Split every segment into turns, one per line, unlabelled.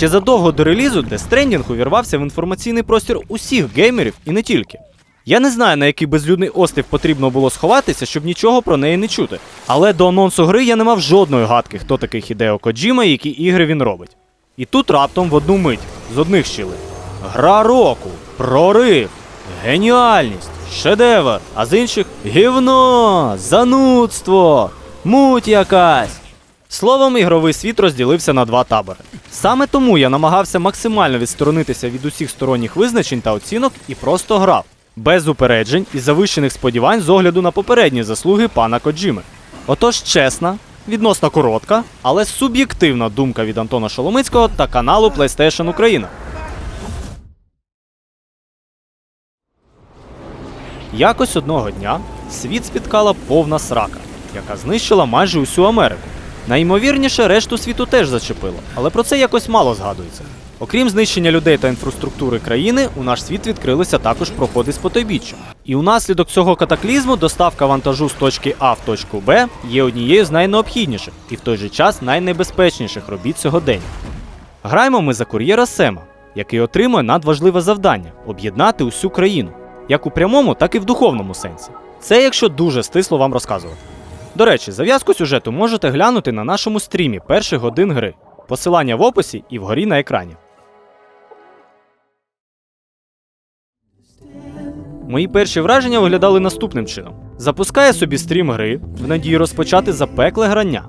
Ще задовго до релізу Death Stranding увірвався в інформаційний простір усіх геймерів і не тільки. Я не знаю, на який безлюдний острів потрібно було сховатися, щоб нічого про неї не чути. Але до анонсу гри я не мав жодної гадки, хто такий Хідео Коджіма і які ігри він робить. І тут раптом в одну мить з одних щілин. Гра року, прорив, геніальність, шедевр, а з інших гівно, занудство, муть якась. Словом, ігровий світ розділився на два табори. Саме тому я намагався максимально відсторонитися від усіх сторонніх визначень та оцінок і просто грав, без упереджень і завищених сподівань з огляду на попередні заслуги пана Коджіми. Отож, чесна, відносно коротка, але суб'єктивна думка від Антона Шоломицького та каналу PlayStation Україна. Якось одного дня світ спіткала повна срака, яка знищила майже усю Америку. Найімовірніше, решту світу теж зачепило, але про це якось мало згадується. Окрім знищення людей та інфраструктури країни, у наш світ відкрилися також проходи з потойбіччя. І унаслідок цього катаклізму доставка вантажу з точки А в точку Б є однією з найнеобхідніших і в той же час найнебезпечніших робіт сьогодення. Граємо ми за кур'єра Сема, який отримує надважливе завдання об'єднати усю країну, як у прямому, так і в духовному сенсі. Це якщо дуже стисло вам розказувати. До речі, зав'язку сюжету можете глянути на нашому стрімі перших годин гри. Посилання в описі і вгорі на екрані. Мої перші враження виглядали наступним чином: запускає собі стрім гри в надії розпочати запекле грання.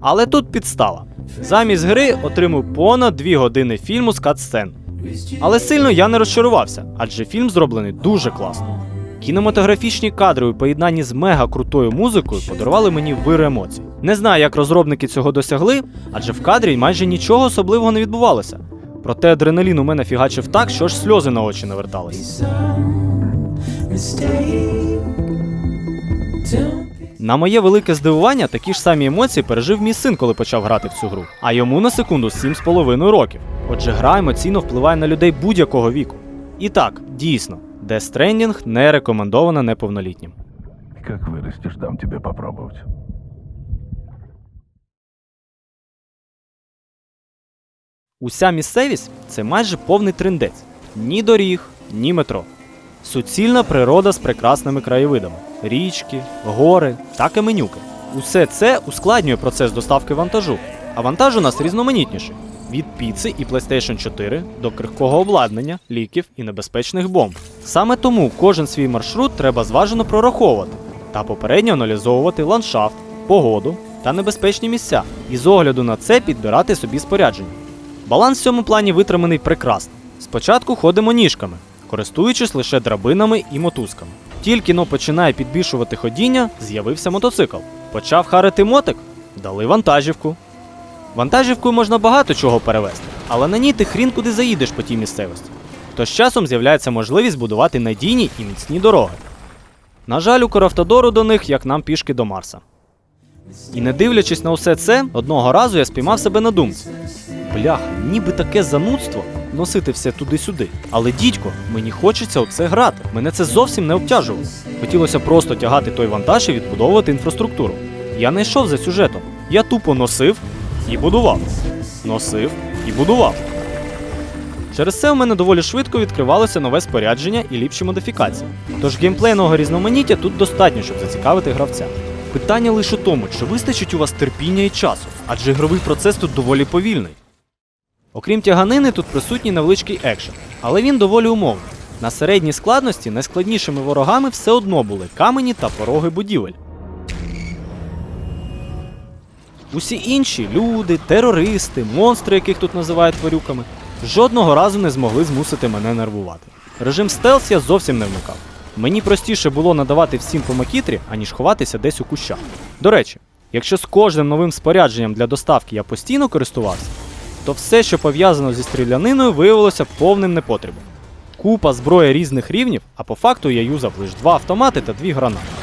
Але тут підстава. Замість гри отримав понад 2 години фільму з катсцен. Але сильно я не розчарувався, адже фільм зроблений дуже класно. Кінематографічні кадри у поєднанні з мега крутою музикою подарували мені вир емоцій. Не знаю, як розробники цього досягли, адже в кадрі майже нічого особливого не відбувалося. Проте адреналін у мене фігачив так, що ж сльози на очі навертались. На моє велике здивування, такі ж самі емоції пережив мій син, коли почав грати в цю гру. А йому на секунду 7,5 років. Отже, гра емоційно впливає на людей будь-якого віку. І так, дійсно, Death Stranding не рекомендована неповнолітнім.
Как вырастешь, дам тебе попробовать.
Уся місцевість це майже повний триндець. Ні доріг, ні метро. Суцільна природа з прекрасними краєвидами: річки, гори та каменюки. Усе це ускладнює процес доставки вантажу. А вантаж у нас різноманітніший: від піци і PlayStation 4 до крихкого обладнання, ліків і небезпечних бомб. Саме тому кожен свій маршрут треба зважено прораховувати та попередньо аналізовувати ландшафт, погоду та небезпечні місця, і з огляду на це підбирати собі спорядження. Баланс в цьому плані витриманий прекрасно. Спочатку ходимо ніжками, користуючись лише драбинами і мотузками. Тільки но починає підбільшувати ходіння, з'явився мотоцикл. Почав харити мотик, дали вантажівку. Вантажівкою можна багато чого перевезти, але на ній ти хрін куди заїдеш по тій місцевості. То з часом з'являється можливість будувати надійні і міцні дороги. На жаль, у Крафтодору до них, як нам пішки до Марса. І не дивлячись на усе це, одного разу я спіймав себе на думці. Бляха, ніби таке занудство носити все туди-сюди. Але дідько, мені хочеться у це грати. Мене це зовсім не обтяжувало. Хотілося просто тягати той вантаж і відбудовувати інфраструктуру. Я не йшов за сюжетом. Я тупо носив і будував. Носив і будував. Через це у мене доволі швидко відкривалося нове спорядження і ліпші модифікації. Тож геймплейного різноманіття тут достатньо, щоб зацікавити гравця. Питання лише у тому, чи вистачить у вас терпіння і часу, адже ігровий процес тут доволі повільний. Окрім тяганини, тут присутній невеличкий екшен, але він доволі умовний. На середній складності найскладнішими ворогами все одно були камені та пороги будівель. Усі інші люди, терористи, монстри, яких тут називають тварюками, жодного разу не змогли змусити мене нервувати. Режим стелс я зовсім не вмикав. Мені простіше було надавати всім по макітрі, аніж ховатися десь у кущах. До речі, якщо з кожним новим спорядженням для доставки я постійно користувався, то все, що пов'язано зі стріляниною, виявилося повним непотребом. Купа зброї різних рівнів, а по факту я юзав лише два автомати та дві гранати.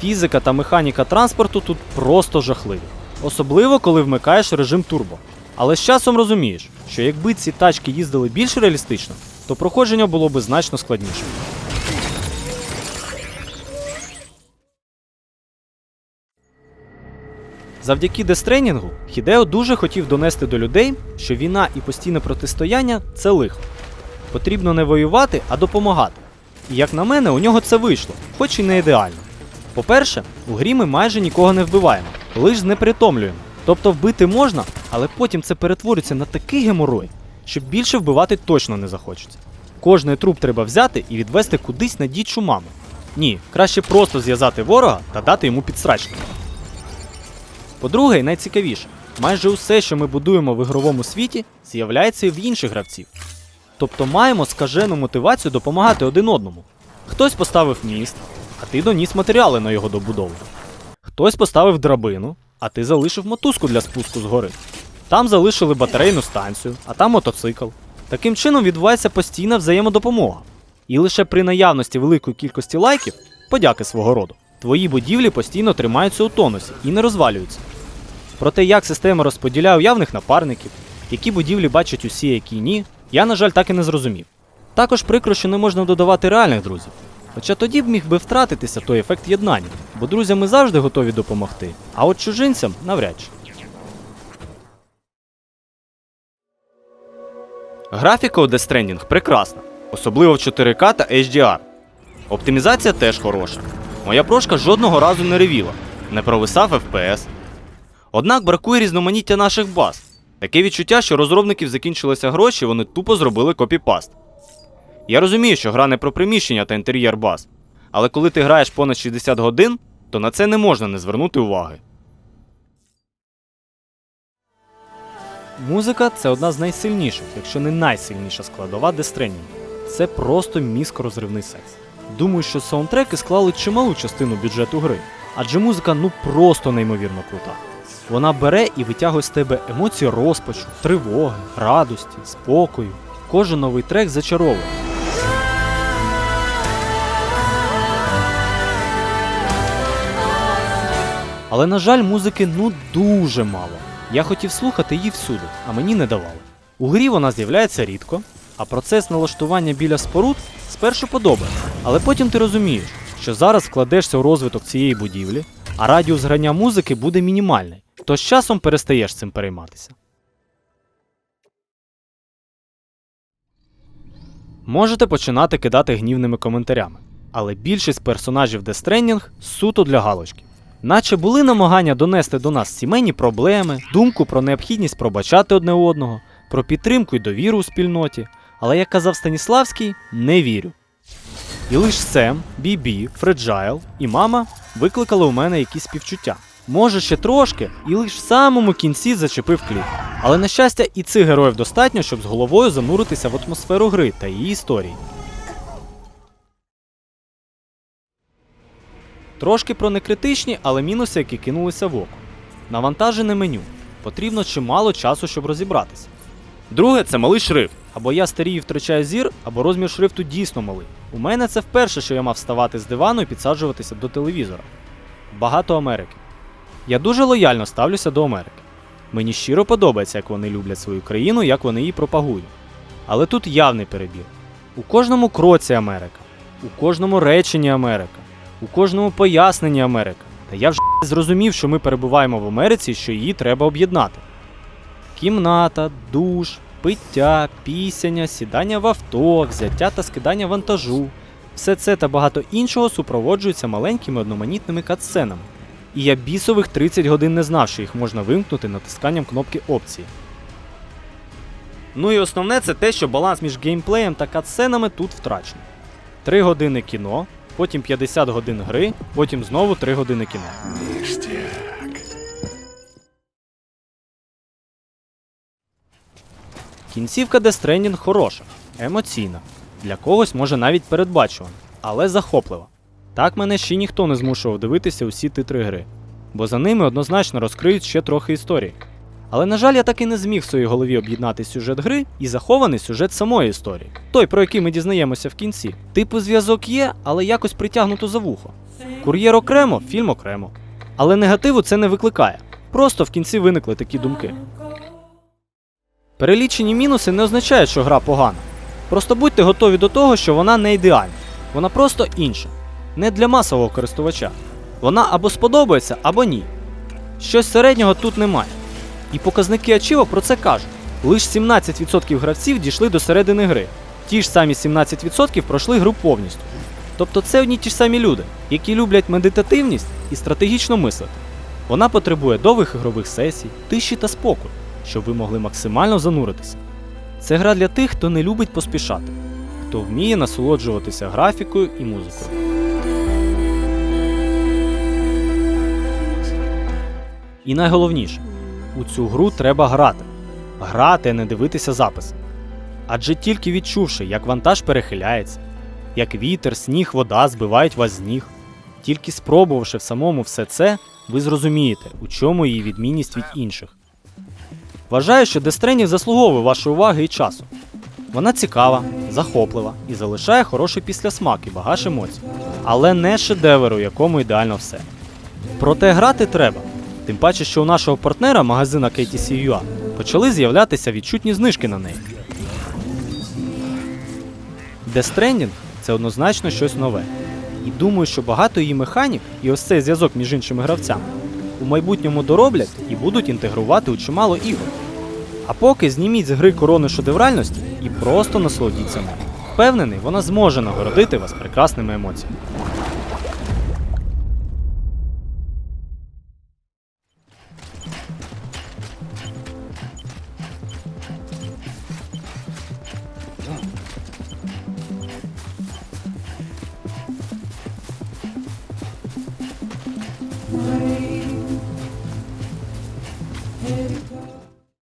Фізика та механіка транспорту тут просто жахливі. Особливо, коли вмикаєш режим турбо. Але з часом розумієш, що якби ці тачки їздили більш реалістично, то проходження було би значно складнішим. Завдяки дестренінгу Хідео дуже хотів донести до людей, що війна і постійне протистояння це лихо. Потрібно не воювати, а допомагати. І як на мене, у нього це вийшло, хоч і не ідеально. По-перше, у грі ми майже нікого не вбиваємо, лише знепритомлюємо. Тобто вбити можна, але потім це перетворюється на такий геморой, що більше вбивати точно не захочеться. Кожний труп треба взяти і відвести кудись на дічу маму. Ні, краще просто зв'язати ворога та дати йому підсрачник. По-друге, і найцікавіше, майже усе, що ми будуємо в ігровому світі, з'являється і в інших гравців. Тобто маємо скажену мотивацію допомагати один одному. Хтось поставив міст, а ти доніс матеріали на його добудову. Хтось поставив драбину, а ти залишив мотузку для спуску з гори. Там залишили батарейну станцію, а там мотоцикл. Таким чином відбувається постійна взаємодопомога. І лише при наявності великої кількості лайків, подяки свого роду, твої будівлі постійно тримаються у тонусі і не розвалюються. Про те, як система розподіляє уявних напарників, які будівлі бачать усі, які ні, я, на жаль, так і не зрозумів. Також прикро, що не можна додавати реальних друзів. Хоча тоді б міг би втратитися той ефект єднання, бо друзям ми завжди готові допомогти, а от чужинцям навряд чи. Графіка у Death Stranding прекрасна, особливо в 4К та HDR. Оптимізація теж хороша. Моя прошка жодного разу не ревіла, не провисав FPS. Однак бракує різноманіття наших баз. Таке відчуття, що розробників закінчилися гроші, вони тупо зробили копіпаст. Я розумію, що гра не про приміщення та інтер'єр баз, але коли ти граєш понад 60 годин, то на це не можна не звернути уваги. Музика це одна з найсильніших, якщо не найсильніша складова Death Це просто мізкорозривний секс. Думаю, що саундтреки склали чималу частину бюджету гри, адже музика ну просто неймовірно крута. Вона бере і витягує з тебе емоції розпачу, тривоги, радості, спокою. Кожен новий трек зачаровує. Але, на жаль, музики ну дуже мало. Я хотів слухати її всюди, а мені не давали. У грі вона з'являється рідко, а процес налаштування біля споруд спершу подобається. Але потім ти розумієш, що зараз вкладешся у розвиток цієї будівлі, а радіус грання музики буде мінімальний, то з часом перестаєш цим перейматися. Можете починати кидати гнівними коментарями, але більшість персонажів Death Stranding суто для галочки. Наче були намагання донести до нас сімейні проблеми, думку про необхідність пробачати одне одного, про підтримку і довіру у спільноті, але як казав Станіславський, не вірю. І лише Сем, Бібі, Фреджайл і мама викликали у мене якісь співчуття. Може ще трошки, і лише в самому кінці зачепив кліп. Але на щастя, і цих героїв достатньо, щоб з головою зануритися в атмосферу гри та її історії. Трошки про некритичні, але мінуси, які кинулися в око. Навантажене меню. Потрібно чимало часу, щоб розібратися. Друге це малий шрифт. Або я старію втрачаю зір, або розмір шрифту дійсно малий. У мене це вперше, що я мав вставати з дивану і підсаджуватися до телевізора. Багато Америки. Я дуже лояльно ставлюся до Америки. Мені щиро подобається, як вони люблять свою країну, як вони її пропагують. Але тут явний перебір. У кожному кроці Америка, у кожному реченні Америка, у кожному поясненні Америка. Та я вже зрозумів, що ми перебуваємо в Америці, що її треба об'єднати. Кімната, душ, пиття, пісяння, сідання в авто, взяття та скидання вантажу. Все це та багато іншого супроводжується маленькими одноманітними катсценами. І я бісових 30 годин не знав, що їх можна вимкнути натисканням кнопки опції. Ну і основне це те, що баланс між геймплеєм та катсценами тут втрачений. 3 години кіно, потім 50 годин гри, потім знову 3 години кіно. Кінцівка Death Stranding хороша, емоційна, для когось може навіть передбачувана, але захоплива. Так мене ще ніхто не змушував дивитися усі титри гри, бо за ними однозначно розкриють ще трохи історії. Але, на жаль, я так і не зміг в своїй голові об'єднати сюжет гри і захований сюжет самої історії, той, про який ми дізнаємося в кінці. Типу зв'язок є, але якось притягнуто за вухо. Кур'єр окремо, фільм окремо. Але негативу це не викликає. Просто в кінці виникли такі думки. Перелічені мінуси не означають, що гра погана. Просто будьте готові до того, що вона не ідеальна. Вона просто інша. Не для масового користувача. Вона або сподобається, або ні. Щось середнього тут немає. І показники ачівок про це кажуть. Лише 17% гравців дійшли до середини гри. Ті ж самі 17% пройшли гру повністю. Тобто це одні ті ж самі люди, які люблять медитативність і стратегічно мислити. Вона потребує довгих ігрових сесій, тиші та спокою, щоб ви могли максимально зануритися. Це гра для тих, хто не любить поспішати, хто вміє насолоджуватися графікою і музикою. І найголовніше, у цю гру треба грати. Грати, а не дивитися запис. Адже тільки відчувши, як вантаж перехиляється, як вітер, сніг, вода збивають вас з ніг, тільки спробувавши в самому все це, ви зрозумієте, у чому її відмінність від інших. Вважаю, що Stranding заслуговує вашої уваги і часу. Вона цікава, захоплива і залишає хороший післясмак і багаж емоцій, але не шедевр, у якому ідеально все. Проте грати треба. Тим паче, що у нашого партнера магазина KTC.ua почали з'являтися відчутні знижки на неї. Stranding – це однозначно щось нове. І думаю, що багато її механік і ось цей зв'язок між іншими гравцями у майбутньому дороблять і будуть інтегрувати у чимало ігор. А поки зніміть з гри корони шедевральності і просто насолодіться нею. Впевнений, вона зможе нагородити вас прекрасними емоціями.